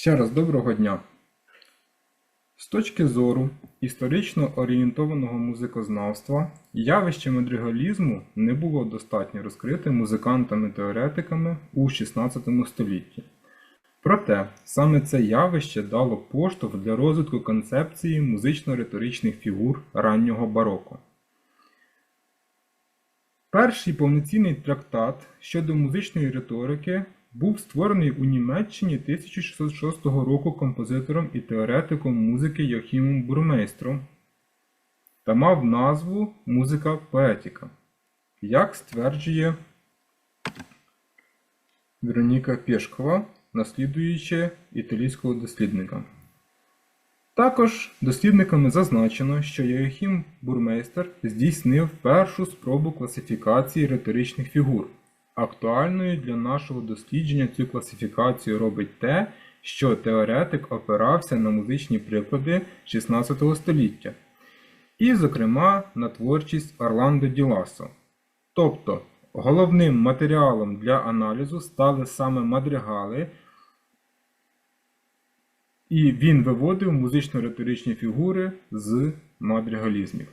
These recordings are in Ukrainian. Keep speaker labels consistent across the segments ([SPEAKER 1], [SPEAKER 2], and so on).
[SPEAKER 1] Ще раз доброго дня. З точки зору історично орієнтованого музикознавства, явище мадригалізму не було достатньо розкрите музикантами-теоретиками у XVI столітті. Проте саме це явище дало поштовх для розвитку концепції музично-риторичних фігур раннього бароко. Перший повноцінний трактат щодо музичної риторики був створений у Німеччині 1606 року композитором і теоретиком музики Йохімом Бурмейстром та мав назву Музика поетіка, як стверджує Вероніка Пєшкова, наслідуючи італійського дослідника. Також дослідниками зазначено, що Йоахім Бурмейстер здійснив першу спробу класифікації риторичних фігур. Актуальною для нашого дослідження цю класифікацію робить те, що теоретик опирався на музичні приклади XVI століття, і, зокрема, на творчість Орландо Ді Лассо. Тобто, головним матеріалом для аналізу стали саме мадригали, і він виводив музично-риторичні фігури з мадригалізмів.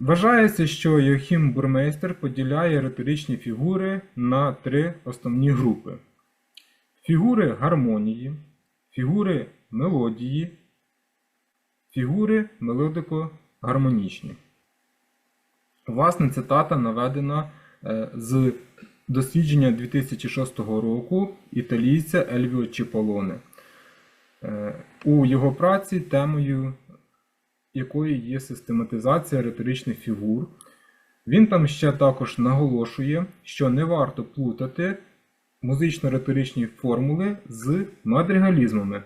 [SPEAKER 1] Вважається, що Йохім Бурмейстер поділяє риторичні фігури на три основні групи: фігури гармонії, фігури мелодії, фігури мелодико-гармонічні. Власне, цитата наведена е, з дослідження 2006 року італійця Ельвіо Чіполоне. Е, У його праці темою якої є систематизація риторичних фігур. Він там ще також наголошує, що не варто плутати музично-риторичні формули з мадригалізмами,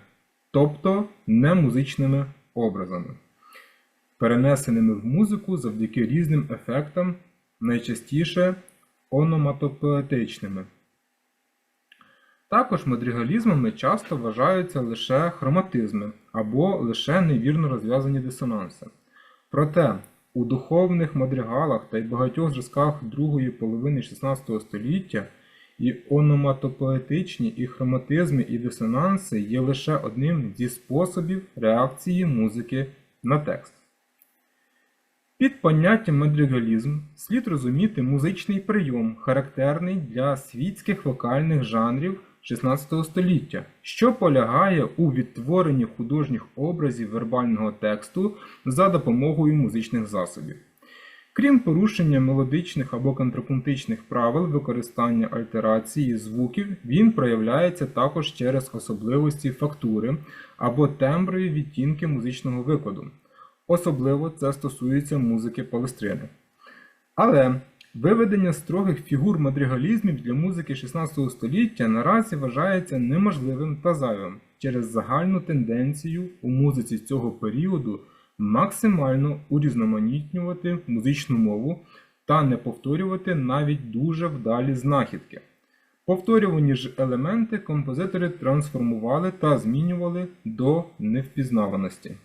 [SPEAKER 1] тобто не музичними образами, перенесеними в музику завдяки різним ефектам, найчастіше ономатопоетичними. Також мадригалізмами часто вважаються лише хроматизми або лише невірно розв'язані дисонанси. Проте у духовних мадригалах та й багатьох зразках другої половини XVI століття і ономатопоетичні, і хроматизми, і дисонанси є лише одним зі способів реакції музики на текст. Під поняттям мадригалізм слід розуміти музичний прийом, характерний для світських вокальних жанрів XVI століття, що полягає у відтворенні художніх образів вербального тексту за допомогою музичних засобів. Крім порушення мелодичних або контрапунктичних правил використання альтерації звуків, він проявляється також через особливості фактури або темброві відтінки музичного викладу. Особливо це стосується музики палестрини. Але виведення строгих фігур мадригалізмів для музики XVI століття наразі вважається неможливим та зайвим через загальну тенденцію у музиці цього періоду максимально урізноманітнювати музичну мову та не повторювати навіть дуже вдалі знахідки. Повторювані ж елементи композитори трансформували та змінювали до невпізнаваності.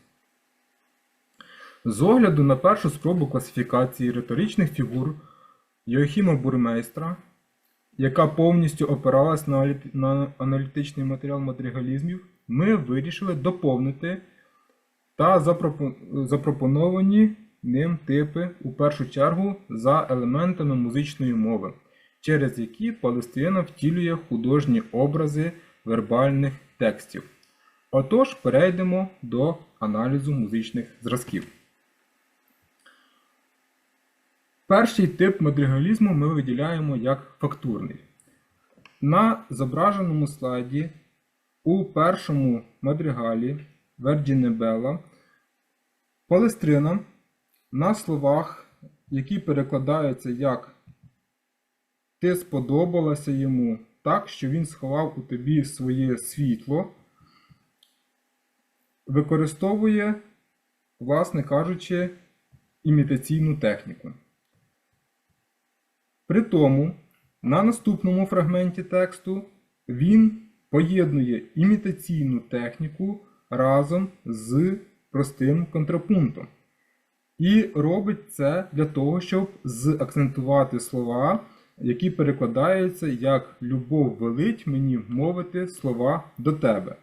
[SPEAKER 1] З огляду на першу спробу класифікації риторичних фігур Йоахіма Бурмейстра, яка повністю опиралась на аналітичний матеріал мадригалізмів, ми вирішили доповнити та запропоновані ним типи у першу чергу за елементами музичної мови, через які Палестина втілює художні образи вербальних текстів. Отож, перейдемо до аналізу музичних зразків. Перший тип мадригалізму ми виділяємо як фактурний. На зображеному слайді у першому мадригалі Верджіне Белла Палестрина на словах, які перекладаються як Ти сподобалася йому так, що він сховав у тобі своє світло, використовує, власне кажучи, імітаційну техніку. При тому, на наступному фрагменті тексту він поєднує імітаційну техніку разом з простим контрапунктом. І робить це для того, щоб закцентувати слова який перекладається як Любов велить мені мовити слова до тебе.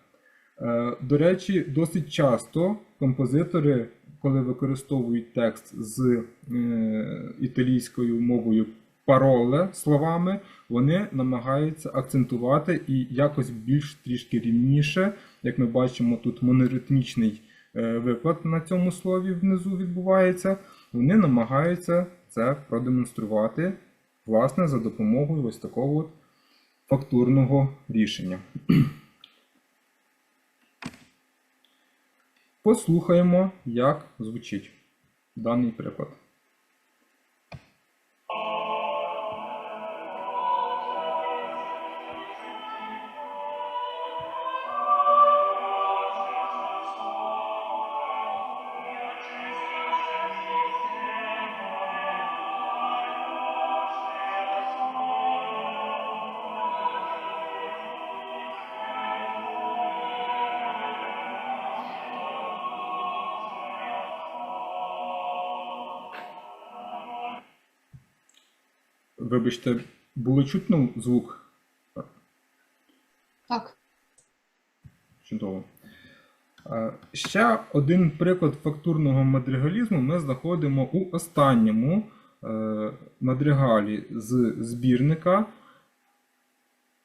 [SPEAKER 1] Е, До речі, досить часто композитори, коли використовують текст з е, італійською мовою пароле словами, вони намагаються акцентувати і якось більш трішки рівніше, як ми бачимо, тут моноритмічний е, виклад на цьому слові внизу відбувається. Вони намагаються це продемонструвати власне за допомогою ось такого от фактурного рішення. Послухаємо, як звучить даний приклад. Вибачте, було чутно звук?
[SPEAKER 2] Так.
[SPEAKER 1] Чудово. Ще один приклад фактурного мадригалізму ми знаходимо у останньому е, мадригалі з збірника,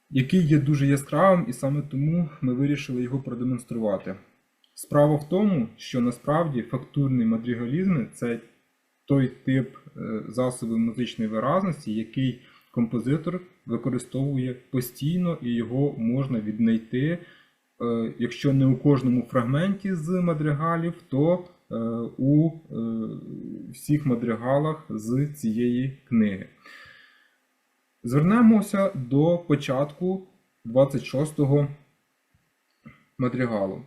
[SPEAKER 1] який є дуже яскравим, і саме тому ми вирішили його продемонструвати. Справа в тому, що насправді фактурний мадригалізм це той тип е, засобів музичної виразності, який композитор використовує постійно, і його можна віднайти, е, якщо не у кожному фрагменті з мадригалів, то е, у всіх мадригалах з цієї книги. Звернемося до початку 26-го мадригалу.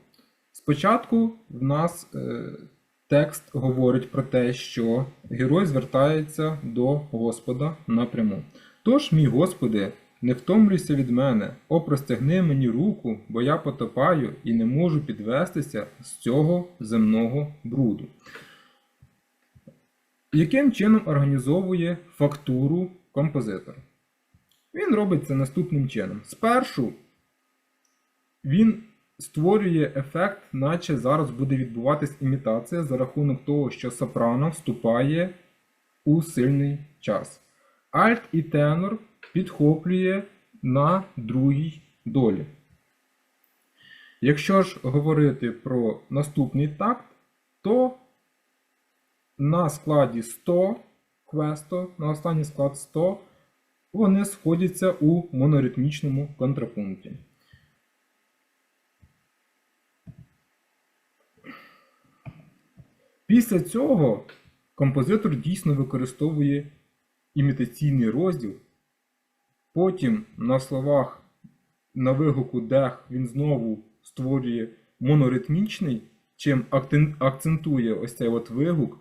[SPEAKER 1] Спочатку в нас текст говорить про те, що герой звертається до Господа напряму. Тож, мій Господи, не втомлюйся від мене, о, простягни мені руку, бо я потопаю і не можу підвестися з цього земного бруду. Яким чином організовує фактуру композитор? Він робить це наступним чином. Спершу він створює ефект, наче зараз буде відбуватись імітація за рахунок того, що сопрано вступає у сильний час. Альт і тенор підхоплює на другій долі. Якщо ж говорити про наступний такт, то на складі 100 квесто, на останній склад 100, вони сходяться у моноритмічному контрапункті. Після цього композитор дійсно використовує імітаційний розділ. Потім на словах на вигуку дех він знову створює моноритмічний, чим акцентує ось цей от вигук.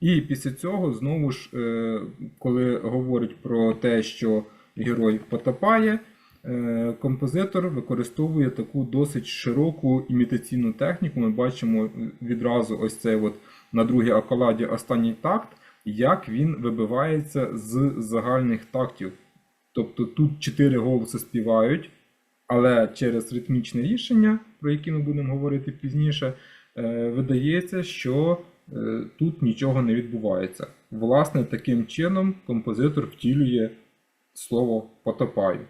[SPEAKER 1] І після цього, знову ж, е, коли говорить про те, що герой потопає, е, композитор використовує таку досить широку імітаційну техніку. Ми бачимо відразу ось цей от на другій акаладі останній такт, як він вибивається з загальних тактів. Тобто тут чотири голоси співають, але через ритмічне рішення, про які ми будемо говорити пізніше, е, видається, що е, тут нічого не відбувається. Власне, таким чином композитор втілює слово потопаю.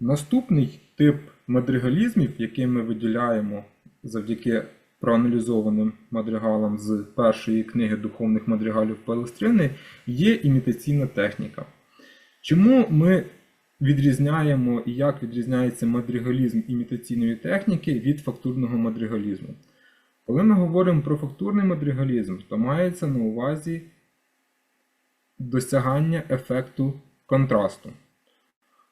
[SPEAKER 1] Наступний тип мадригалізмів, який ми виділяємо завдяки проаналізованим мадригалам з першої книги духовних мадригалів Палестрини, є імітаційна техніка. Чому ми відрізняємо і як відрізняється мадригалізм імітаційної техніки від фактурного мадригалізму? Коли ми говоримо про фактурний мадригалізм, то мається на увазі досягання ефекту контрасту.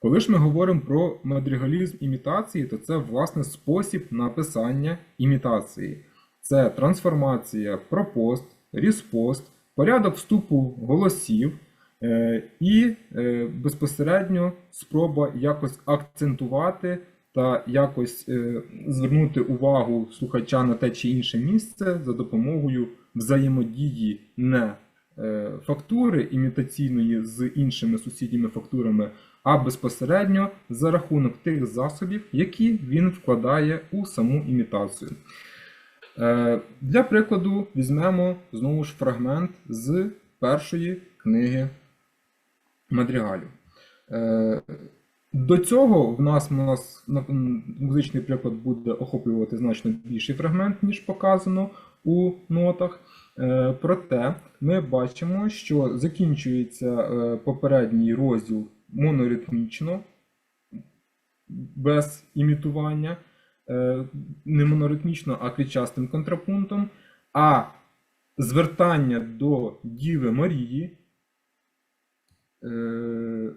[SPEAKER 1] Коли ж ми говоримо про мадригалізм імітації, то це власне спосіб написання імітації. Це трансформація, пропост, ріспост, порядок вступу голосів е, і е, безпосередньо спроба якось акцентувати та якось е, звернути увагу слухача на те чи інше місце за допомогою взаємодії не фактури імітаційної з іншими сусідніми фактурами, а безпосередньо за рахунок тих засобів, які він вкладає у саму імітацію. Е, Для прикладу, візьмемо знову ж фрагмент з першої книги Мадрігалів. Е, До цього в нас, в нас музичний приклад буде охоплювати значно більший фрагмент, ніж показано у нотах. Е, Проте ми бачимо, що закінчується попередній розділ моноритмічно, без імітування, е, не моноритмічно, а квітчастим контрапунктом, а звертання до Діви Марії, е,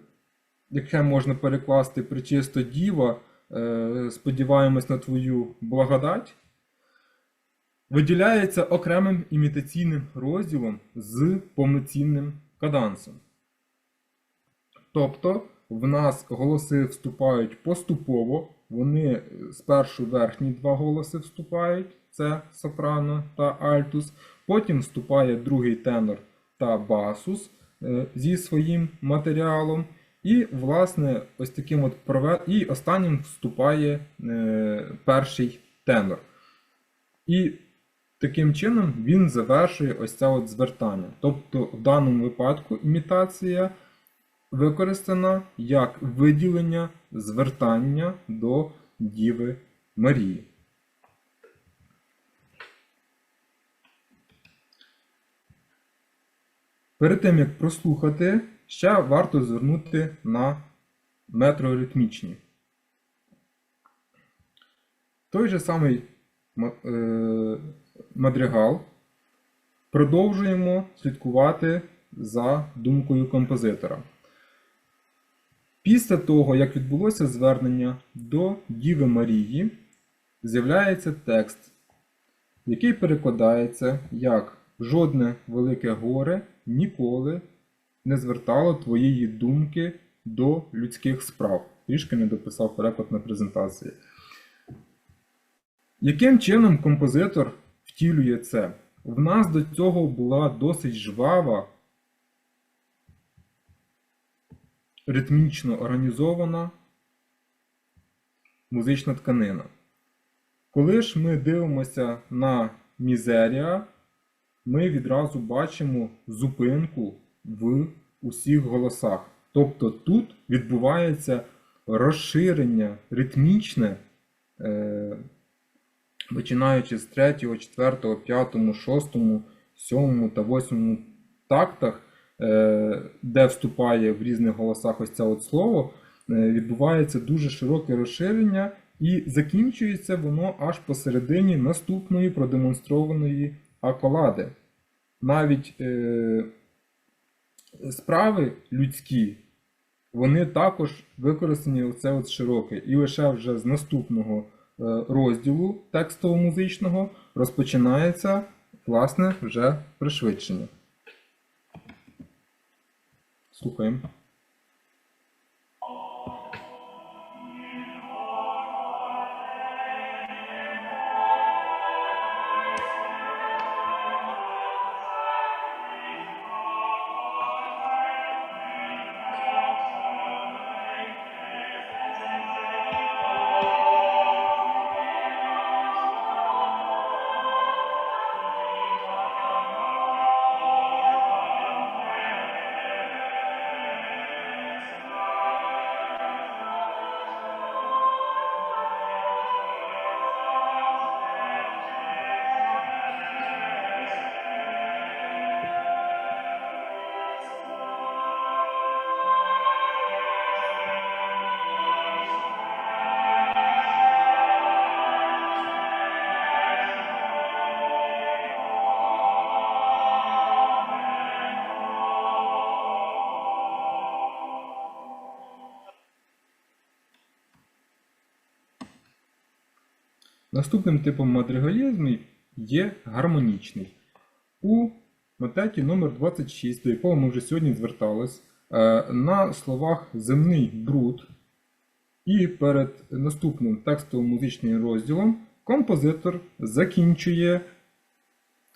[SPEAKER 1] яке можна перекласти причисто Діва, е, сподіваємось на твою благодать, виділяється окремим імітаційним розділом з повноцінним кадансом. Тобто в нас голоси вступають поступово, вони спершу верхні два голоси вступають, це сопрано та альтус, потім вступає другий тенор та басус е, зі своїм матеріалом. І, власне, ось таким от прове... і останнім вступає е, перший тенор. І таким чином він завершує ось це от звертання. Тобто, в даному випадку імітація використана як виділення звертання до Діви Марії. Перед тим як прослухати, ще варто звернути на метроритмічні. Той же самий е, мадригал продовжуємо слідкувати за думкою композитора. Після того, як відбулося звернення до Діви Марії, з'являється текст, який перекладається як жодне велике горе ніколи не звертало твоєї думки до людських справ. Трішки не дописав переклад на презентації. Яким чином композитор втілює це? В нас до цього була досить жвава, ритмічно організована музична тканина. Коли ж ми дивимося на мізерія, ми відразу бачимо зупинку в усіх голосах. Тобто тут відбувається розширення ритмічне, е, починаючи з 3, 4, 5, 6, 7 та 8 тактах, де вступає в різних голосах ось це от слово, е, відбувається дуже широке розширення, і закінчується воно аж посередині наступної продемонстрованої аколади. Навіть е, справи людські, вони також використані оце от широке. І лише вже з наступного е, розділу текстово-музичного розпочинається власне вже пришвидшення. Слухаємо. Наступним типом мадригалізму є гармонічний. У мотеті номер 26 до якого ми вже сьогодні звертались, е, на словах земний бруд і перед наступним текстовим музичним розділом композитор закінчує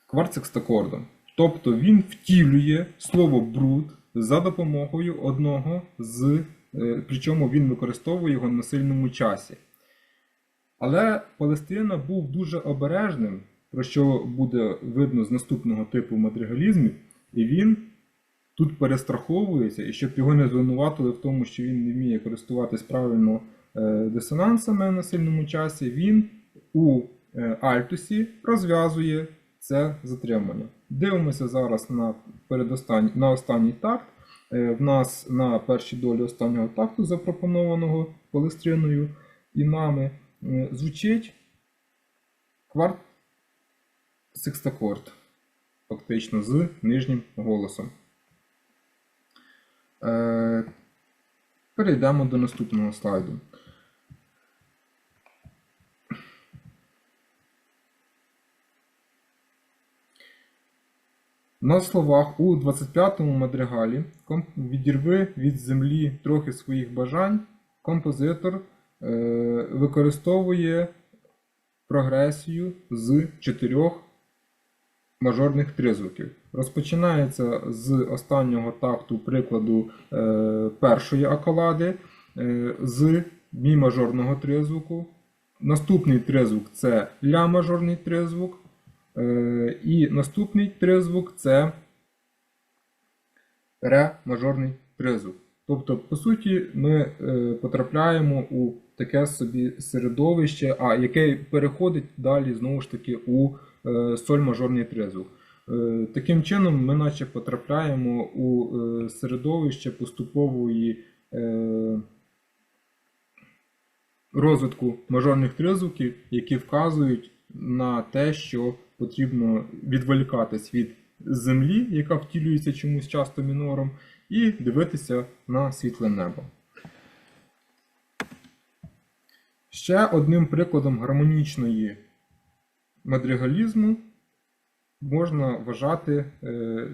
[SPEAKER 1] кварцекстакордом. Тобто він втілює слово бруд за допомогою одного з, е, причому він використовує його на сильному часі. Але Палестина був дуже обережним, про що буде видно з наступного типу мадригалізмів, і він тут перестраховується, і щоб його не звинуватили в тому, що він не вміє користуватись правильно е, дисонансами на сильному часі, він у е, альтусі розв'язує це затримання. Дивимося зараз на, передостань... на останній такт. Е, В нас на першій долі останнього такту, запропонованого Палестриною і нами, звучить кварт секстакорд, фактично з нижнім голосом. Е, Перейдемо до наступного слайду. На словах у 25-му мадригалі відірви від землі трохи своїх бажань, композитор е, використовує прогресію з чотирьох мажорних тризвуків. Розпочинається з останнього такту прикладу е, першої акалади е, з мі мажорного тризвуку. Наступний тризвук це ля мажорний тризвук. Е, і наступний тризвук це ре мажорний тризвук. Тобто, по суті, ми е, потрапляємо у таке собі середовище, а яке переходить далі знову ж таки у е, соль мажорний тризвук. Е, Таким чином, ми наче потрапляємо у е, середовище поступової е, розвитку мажорних тризвуків, які вказують на те, що потрібно відволікатись від землі, яка втілюється чомусь часто мінором, і дивитися на світле небо. Ще одним прикладом гармонічної мадригалізму можна вважати е,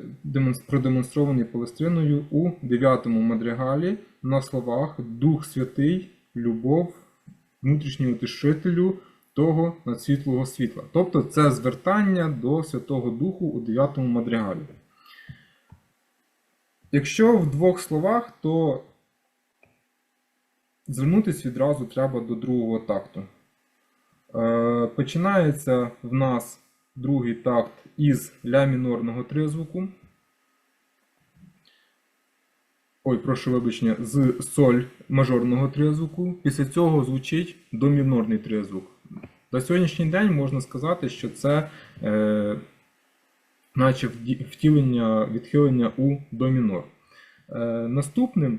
[SPEAKER 1] продемонстрований Палестриною у 9-му мадригалі на словах Дух Святий, любов, внутрішнього утішителю того надсвітлого світла. Тобто це звертання до Святого Духу у 9-му мадригалі. Якщо в двох словах, то звернутися відразу треба до другого такту. Е, Починається в нас другий такт із ля мінорного тризвуку. Ой, прошу вибачення, з соль мажорного тризвуку. Після цього звучить до мінорний тризвук. На сьогоднішній день можна сказати, що це е, наче втілення відхилення у до мінор. Е, наступним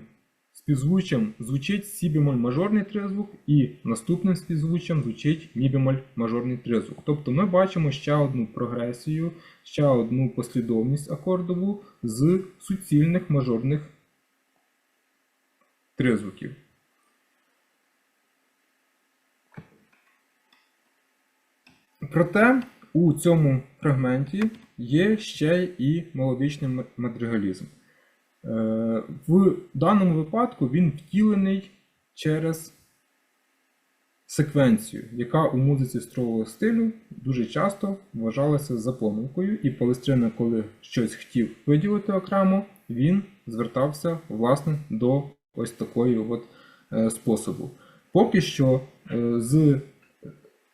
[SPEAKER 1] співзвуччям звучить сі бемоль мажорний тризвук, і наступним співзвуччям звучить мі бемоль мажорний тризвук. Тобто ми бачимо ще одну прогресію, ще одну послідовність акордову з суцільних мажорних тризвуків. Проте у цьому фрагменті є ще і мелодичний мадригалізм. Е, В даному випадку він втілений через секвенцію, яка у музиці стрового стилю дуже часто вважалася за помилкою, і Палестрина, коли щось хотів виділити окремо, він звертався власне до ось такої от е, способу. Поки що е, з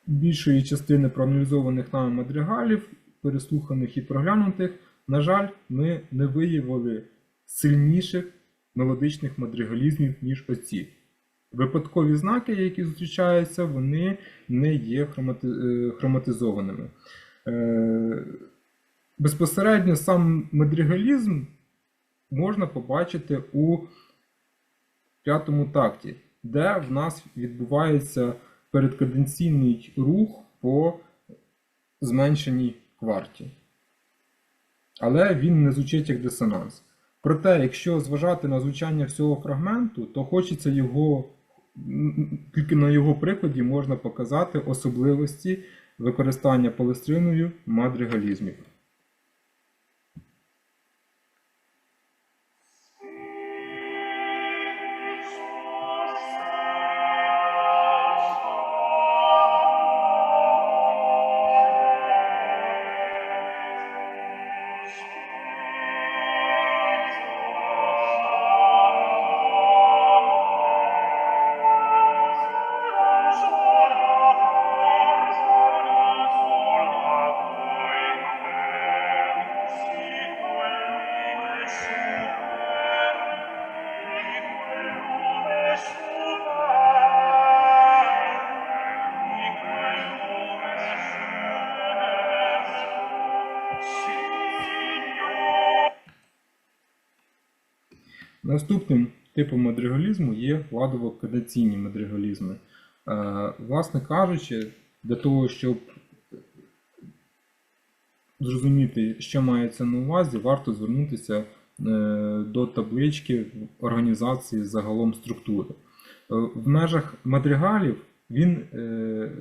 [SPEAKER 1] більшої частини проаналізованих нами мадригалів, переслуханих і проглянутих, на жаль, ми не виявили сильніших мелодичних мадригалізмів, ніж оці. Випадкові знаки, які зустрічаються, вони не є хромати... е, хроматизованими. Е, Безпосередньо сам мадригалізм можна побачити у п'ятому такті, де в нас відбувається передкаденційний рух по зменшеній кварті. Але він не звучить як дисонанс. Проте, якщо зважати на звучання всього фрагменту, то хочеться його, тільки на його прикладі можна показати особливості використання палестриною мадригалізмів. Наступним типом мадригалізму є владово-кадаційні мадригалізми. Е, власне кажучи, для того, щоб зрозуміти, що мається на увазі, варто звернутися до таблички організації загалом структури. Е, В межах мадригалів він, е,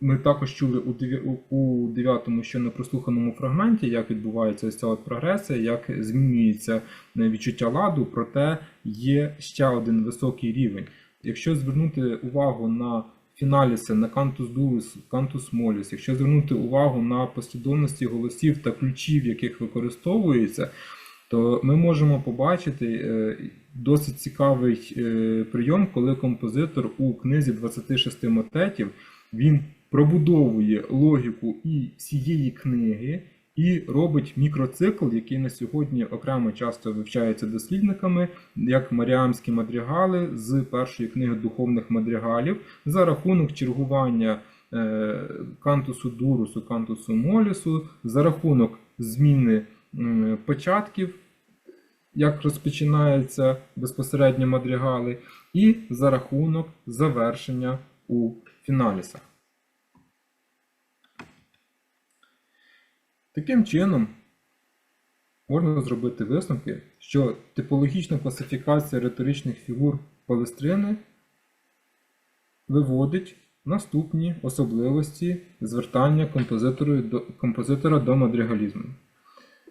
[SPEAKER 1] ми також чули у дев'я- у- у дев'ятому ще непрослуханому фрагменті, як відбувається ця от прогресія, як змінюється е, відчуття ладу, проте є ще один високий рівень. Якщо звернути увагу на фіналіси, на кантус дулус, кантус моліс, якщо звернути увагу на послідовності голосів та ключів, яких використовується, то ми можемо побачити е, досить цікавий е, прийом, коли композитор у книзі 26 мотетів він пробудовує логіку і всієї книги. І робить мікроцикл, який на сьогодні окремо часто вивчається дослідниками, як Маріамські мадрігали з першої книги духовних мадригалів, за рахунок чергування е, кантусу дурусу, кантусу молісу, за рахунок зміни початків, як розпочинаються безпосередньо мадригали, і за рахунок завершення у фіналісах. Таким чином, можна зробити висновки, що типологічна класифікація риторичних фігур палестрини виводить наступні особливості звертання композитору до, композитора до мадригалізму.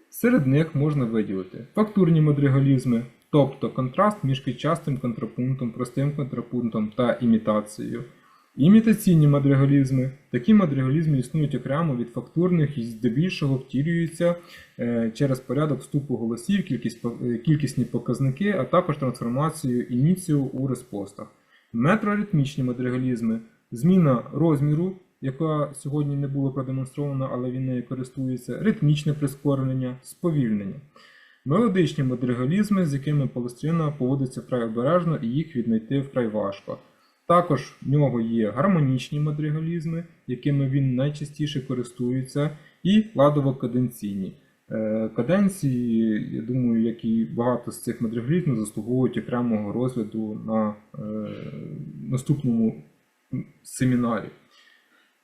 [SPEAKER 1] Серед них можна виділити фактурні мадригалізми, тобто контраст між квітчастим контрапунктом, простим контрапунктом та імітацією. Імітаційні мадригалізми. Такі мадригалізми існують окремо від фактурних і здебільшого втілюються е, через порядок вступу голосів, кількість, е, кількісні показники, а також трансформацію ініціо у респостах. Метроритмічні мадригалізми зміна розміру, яка сьогодні не було продемонстрована, але він нею користується, ритмічне прискорення, сповільнення. Мелодичні мадригалізми, з якими Палестрина поводиться вкрай обережно і їх віднайти вкрай важко. Також в нього є гармонічні мадригалізми, якими він найчастіше користується, і ладово-каденційні. Е, Каденції, я думаю, як і багато з цих мадригалізмів заслуговують окремого розгляду на е, наступному семінарі.